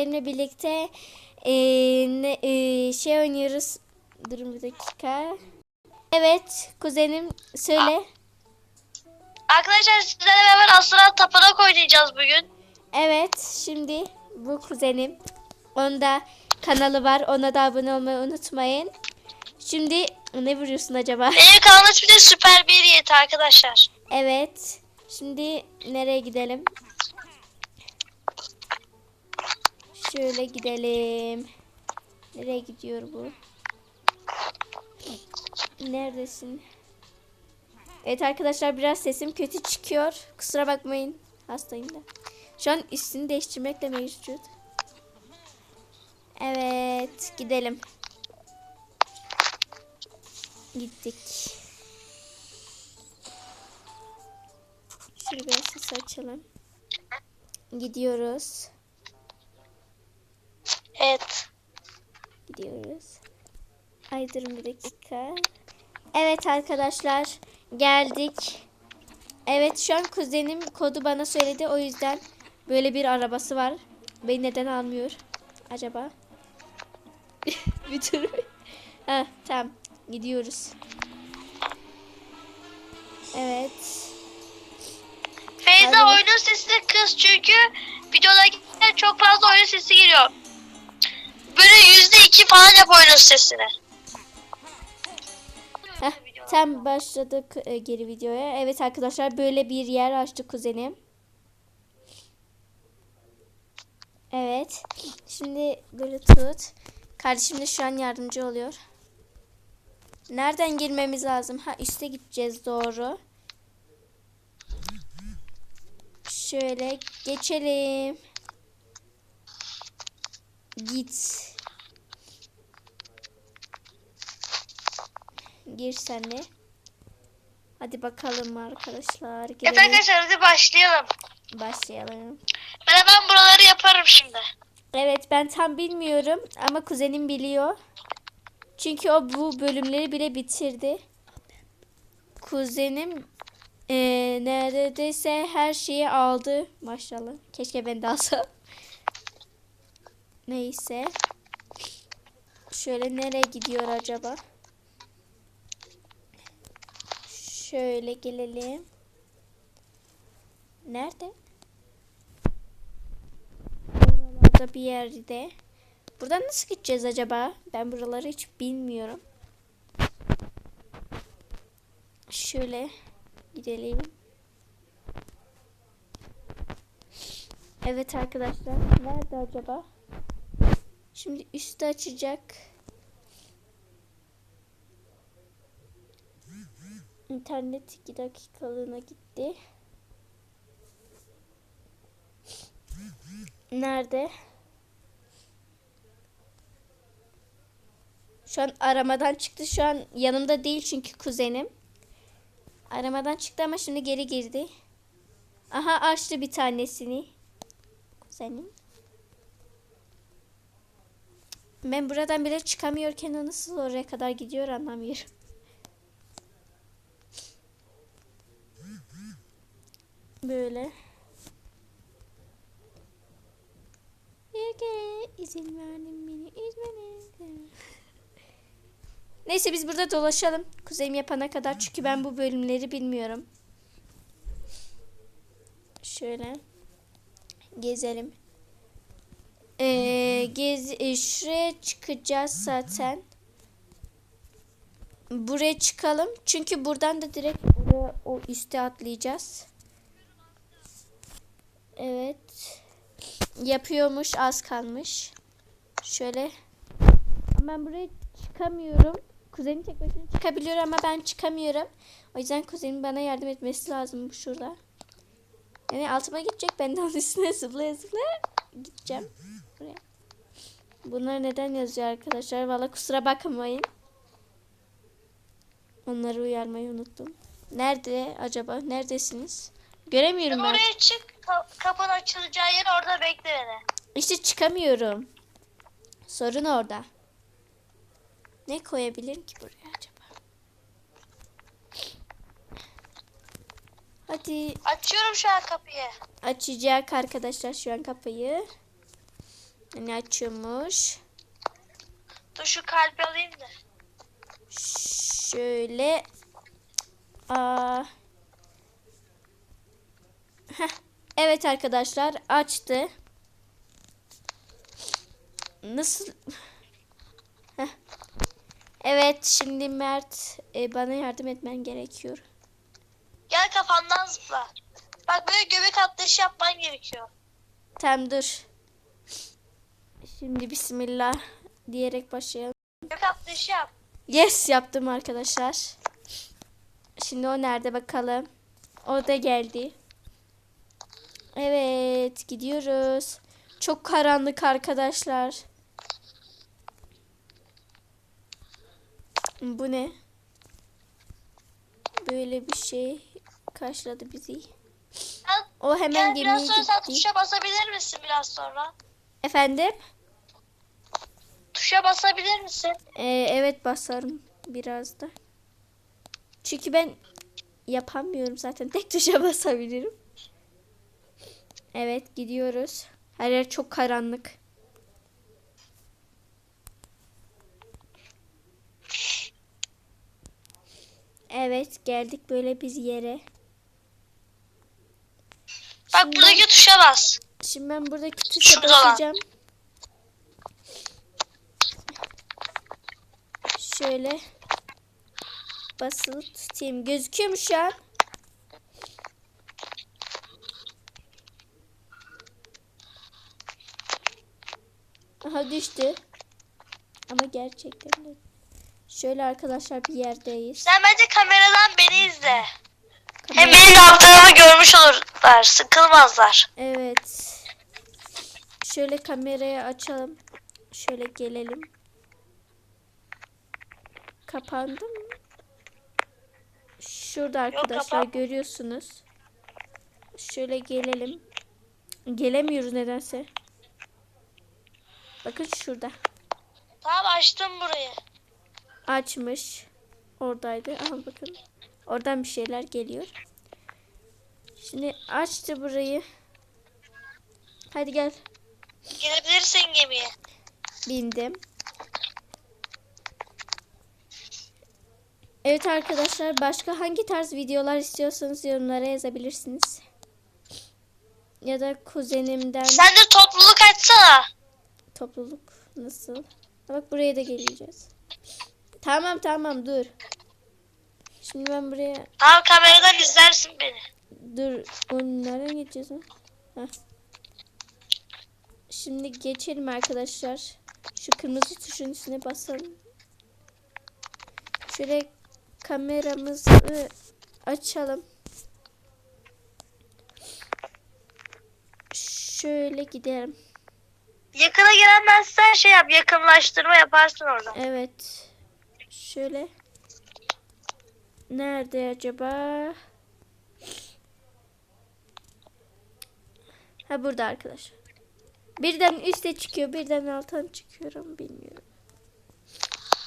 Benimle birlikte e, ne, e, şey oynuyoruz. Durun bir dakika. Evet kuzenim söyle. Arkadaşlar sizlerle beraber Aslan Tapınak oynayacağız bugün. Evet şimdi bu kuzenim. Onda kanalı var. Ona da abone olmayı unutmayın. Şimdi ne vuruyorsun acaba? Benim kanalım de Süper Bir Yiğit arkadaşlar. Evet. Şimdi nereye gidelim? Şöyle gidelim. Nereye gidiyor bu? Neredesin? Evet arkadaşlar biraz sesim kötü çıkıyor. Kusura bakmayın. Hastayım da. Şu an üstünü değiştirmekle mevcut. Evet gidelim. Gittik. Biraz sesi açalım. Gidiyoruz. Evet. Gidiyoruz. Ay durun bir dakika. Evet arkadaşlar geldik. Evet şu an kuzenim kodu bana söyledi. O yüzden böyle bir arabası var. Beni neden almıyor acaba? bir tur. ha, tamam gidiyoruz. Evet. Feyza Hadi. oyunun sesini kız çünkü videoda çok fazla oyun sesi geliyor. Böyle yüzde iki falan yap oyunun sesini. Heh, tam başladık e, geri videoya. Evet arkadaşlar böyle bir yer açtı kuzenim. Evet. Şimdi böyle tut. Kardeşim de şu an yardımcı oluyor. Nereden girmemiz lazım? Ha üste gideceğiz doğru. Şöyle geçelim. Git. Gir sen de. Hadi bakalım arkadaşlar. Evet Girelim. arkadaşlar hadi başlayalım. Başlayalım. Ben hemen buraları yaparım şimdi. Evet ben tam bilmiyorum ama kuzenim biliyor. Çünkü o bu bölümleri bile bitirdi. Kuzenim eee, neredeyse her şeyi aldı. Maşallah. Keşke ben de alsam. Neyse. Şöyle nereye gidiyor acaba? Şöyle gelelim. Nerede? Buralarda bir yerde. Buradan nasıl gideceğiz acaba? Ben buraları hiç bilmiyorum. Şöyle gidelim. Evet arkadaşlar. Nerede acaba? Şimdi üstü açacak. İnternet 2 dakikalığına gitti. Nerede? Şu an aramadan çıktı. Şu an yanımda değil çünkü kuzenim. Aramadan çıktı ama şimdi geri girdi. Aha açtı bir tanesini. Kuzenim. Ben buradan bile çıkamıyorken o nasıl oraya kadar gidiyor anlamıyorum. Böyle. Bir kere izin verdim beni üzmene. Neyse biz burada dolaşalım. Kuzeyim yapana kadar çünkü ben bu bölümleri bilmiyorum. Şöyle gezelim. Ee, gez e, şuraya çıkacağız zaten. Buraya çıkalım. Çünkü buradan da direkt oraya o üste atlayacağız. Evet. Yapıyormuş az kalmış. Şöyle. Ben buraya çıkamıyorum. Kuzenim tek başına çıkabiliyor ama ben çıkamıyorum. O yüzden kuzenim bana yardım etmesi lazım bu şurada. Yani altıma gidecek. Ben de onun üstüne zıplaya zıplaya gideceğim. Buraya. Bunlar neden yazıyor arkadaşlar? Valla kusura bakmayın. Onları uyarmayı unuttum. Nerede acaba? Neredesiniz? Göremiyorum ben. Oraya çık. ka- Kapın açılacağı yer orada bekle beni. İşte çıkamıyorum. Sorun orada. Ne koyabilirim ki buraya acaba? Hadi Açıyorum şu an kapıyı. açacak arkadaşlar şu an kapıyı. Ne açıyormuş? Dur şu kalbi alayım da. Şöyle. Aa. Heh. Evet arkadaşlar açtı. Nasıl? Heh. Evet şimdi Mert e, bana yardım etmen gerekiyor. Gel kafandan zıpla. Bak böyle göbek atlayışı yapman gerekiyor. Tamam dur. Şimdi bismillah diyerek başlayalım. Göbek atlayışı yap. Yes yaptım arkadaşlar. Şimdi o nerede bakalım. O da geldi. Evet gidiyoruz. Çok karanlık arkadaşlar. Bu ne? Böyle bir şey karşıladı bizi. O hemen gemiye biraz sonra sen gitti. tuşa basabilir misin biraz sonra? Efendim? Tuşa basabilir misin? Ee, evet basarım biraz da. Çünkü ben yapamıyorum zaten. Tek tuşa basabilirim. Evet gidiyoruz. Her yer çok karanlık. Evet geldik böyle bir yere. Bak Şimdi buradaki tuşa bas. Şimdi ben buradaki tuşa Şurada basacağım. Şöyle basılı tutayım. Gözüküyor mu şu an? Aha düştü. Ama gerçekten de. Şöyle arkadaşlar bir yerdeyiz. Sen bence kameradan beni izle. Hem Kamera- benim ne yaptığımı görmüş olurlar. Sıkılmazlar. Evet. Şöyle kamerayı açalım. Şöyle gelelim. Kapandı mı? Şurada arkadaşlar kapanmadı. görüyorsunuz. Şöyle gelelim. Gelemiyoruz nedense. Bakın şurada. Tamam açtım burayı. Açmış. Oradaydı. Aha bakın. Oradan bir şeyler geliyor. Şimdi açtı burayı. Hadi gel. Gelebilirsin gemiye. Bindim. Evet arkadaşlar başka hangi tarz videolar istiyorsanız yorumlara yazabilirsiniz. Ya da kuzenimden Sen de topluluk açsana. topluluk nasıl? Bak buraya da geleceğiz. Tamam tamam dur. Şimdi ben buraya Tamam kameradan izlersin beni. dur. Nereden geçeceğiz? Heh. Şimdi geçelim arkadaşlar. Şu kırmızı tuşun üstüne basalım. Şöyle kameramızı açalım. Şöyle gidelim. Yakına gelemezsen sen şey yap yakınlaştırma yaparsın orada. Evet. Şöyle. Nerede acaba? Ha burada arkadaşlar. Birden üste çıkıyor, birden alttan çıkıyorum bilmiyorum.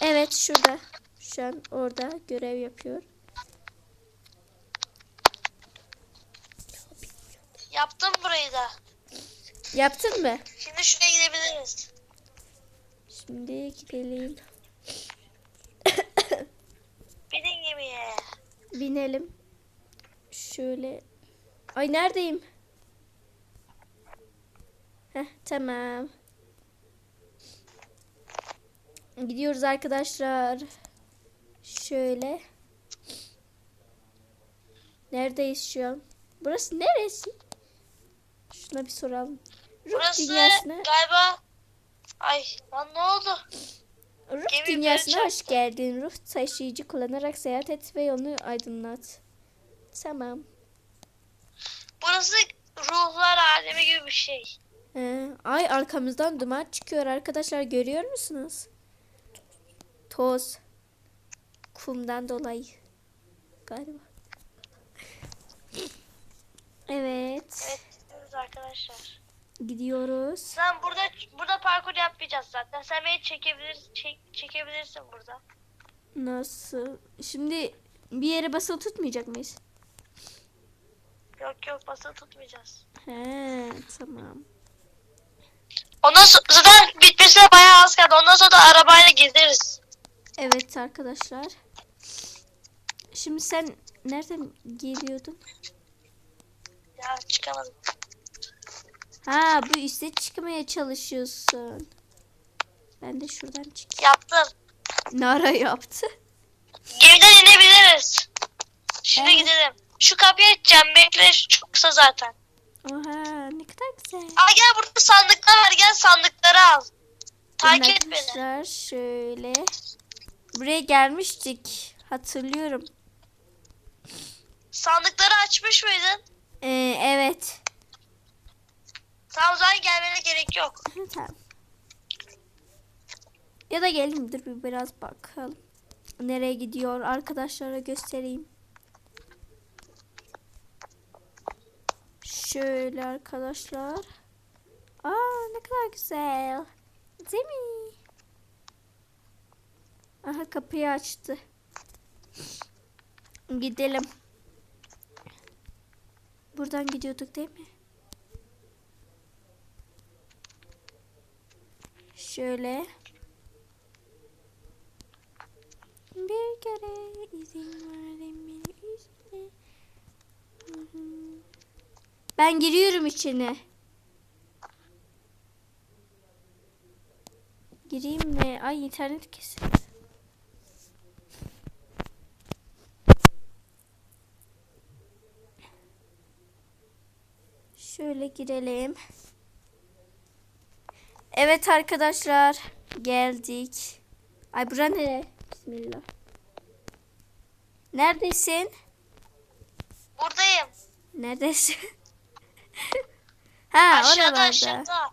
Evet şurada. Şu an orada görev yapıyor. Yaptım burayı da. Yaptın mı? Şimdi şuraya gidebiliriz. Şimdi gidelim. Binin gemiye. Binelim. Şöyle. Ay neredeyim? Heh tamam. Gidiyoruz arkadaşlar. Şöyle. Neredeyiz şu an? Burası neresi? Şuna bir soralım. Ruh Burası dünyasına, galiba... Ay lan ne oldu? ruh gemi dünyasına hoş geldin. Ruh taşıyıcı kullanarak seyahat et ve yolunu aydınlat. Tamam. Burası ruhlar alemi gibi bir şey. Ee, ay arkamızdan duman çıkıyor arkadaşlar görüyor musunuz? Toz. Kumdan dolayı. Galiba. Evet. Evet gidiyoruz arkadaşlar. Gidiyoruz. Sen burada burada parkur yapmayacağız zaten. Sen beni çekebilir, çek, çekebilirsin burada. Nasıl? Şimdi bir yere basılı tutmayacak mıyız? Yok yok basılı tutmayacağız. He tamam. Ondan sonra zaten bitmesine bayağı az kaldı. Ondan sonra da arabayla gezeriz. Evet arkadaşlar. Şimdi sen nereden geliyordun? Ya çıkamadım. Ha bu üste çıkmaya çalışıyorsun. Ben de şuradan çık. Yaptım. Ne ara yaptı? Gemiden inebiliriz. Şimdi Evet. gidelim. Şu kapıyı açacağım. Bekle çok kısa zaten. Oha ne kadar güzel. Aa gel burada sandıklar var. Gel sandıkları al. Takip et beni. Şöyle. Buraya gelmiştik. Hatırlıyorum. Sandıkları açmış mıydın? Ee, evet. Tamam o zaman gelmene gerek yok. tamam. Ya da gelin dur bir biraz bakalım. Nereye gidiyor arkadaşlara göstereyim. Şöyle arkadaşlar. Aa ne kadar güzel. Değil mi? Aha kapıyı açtı. Gidelim. Buradan gidiyorduk değil mi? Şöyle. Bir kere izin verin beni hı. Ben giriyorum içine. Gireyim mi? Ay internet kesildi. Şöyle girelim. Evet arkadaşlar geldik. Ay bura nere? Bismillah. Neredesin? Buradayım. Neredesin? ha aşağıda oralarda. aşağıda.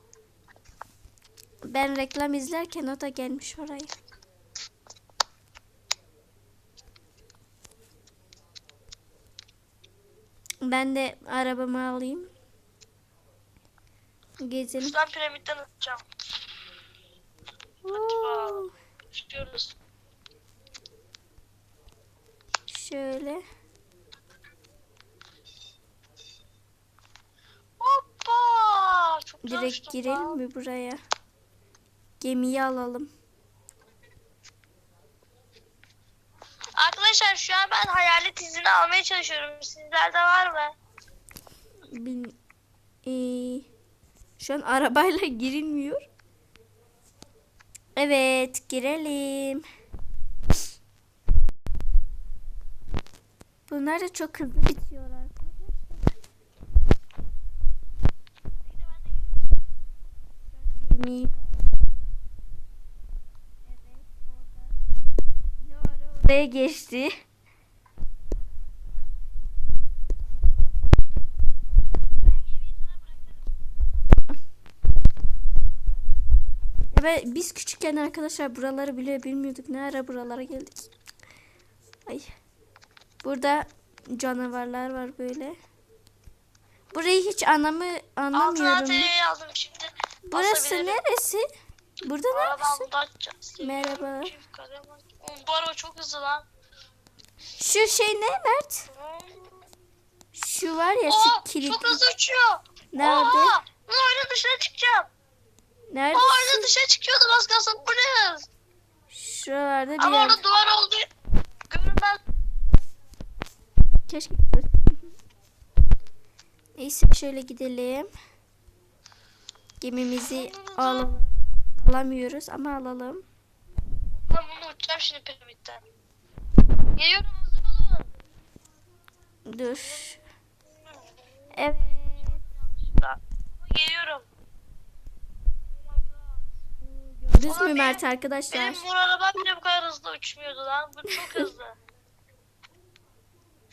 Ben reklam izlerken o da gelmiş oraya. Ben de arabamı alayım. Gezelim. Şuradan piramitten atacağım. Oo, Çıkıyoruz. Şöyle. Hoppa. Çok Direkt girelim lan. mi buraya? Gemiyi alalım. Arkadaşlar şu an ben hayalet izini almaya çalışıyorum. Sizlerde var mı? Bin, şu an arabayla girilmiyor. Evet girelim. Bunlar da çok hızlı bitiyor arkadaşlar. Gemi- Evet, orada. Ara oraya geçti. Evet, biz küçükken arkadaşlar buraları bile bilmiyorduk. Ne ara buralara geldik. Ay. Burada canavarlar var böyle. Burayı hiç anlamı Altın anlamıyorum. antenayı aldım şimdi. Burası neresi? Burada ne yapıyorsun? Merhaba. Bu araba çok hızlı lan. Şu şey ne Mert? Şu var ya Oo, şu kilit. çok hızlı uçuyor. Nerede? Oha, bu oyunun dışına çıkacağım. Bu oyunun Neredesin? dışına çıkıyordum az kalsın. Bu ne? Şuralarda bir Ama yerde. orada duvar oldu. Görünmez. Keşke. Neyse şöyle gidelim. Gemimizi al alamıyoruz ama alalım. Ben bunu uçacağım şimdi piramitten. Geliyorum hazır olun. Dur. Evet. Şurada. Geliyorum. Oh my God. Gördünüz mü Mert arkadaşlar? Benim bu arabam bile bu kadar hızlı uçmuyordu lan. Bu çok hızlı.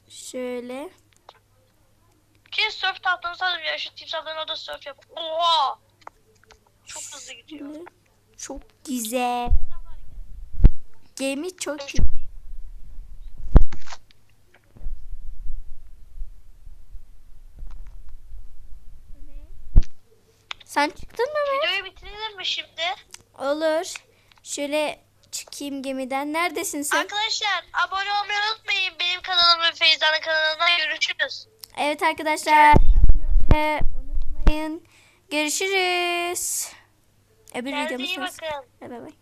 Şöyle. Ki surf tahtanı sanırım ya. Şu timsahların orada surf yap. Oha! Çok hızlı gidiyor. Çok güzel. Gemi çok güzel. Sen çıktın mı? Videoyu bitirelim mi şimdi? Olur. Şöyle çıkayım gemiden. Neredesin sen? Arkadaşlar abone olmayı unutmayın. Benim kanalım ve Feyza'nın kanalına görüşürüz. Evet arkadaşlar. abone olmayı Unutmayın. Görüşürüz. Öbür Kendinize videomuz iyi bakın. Bay bay.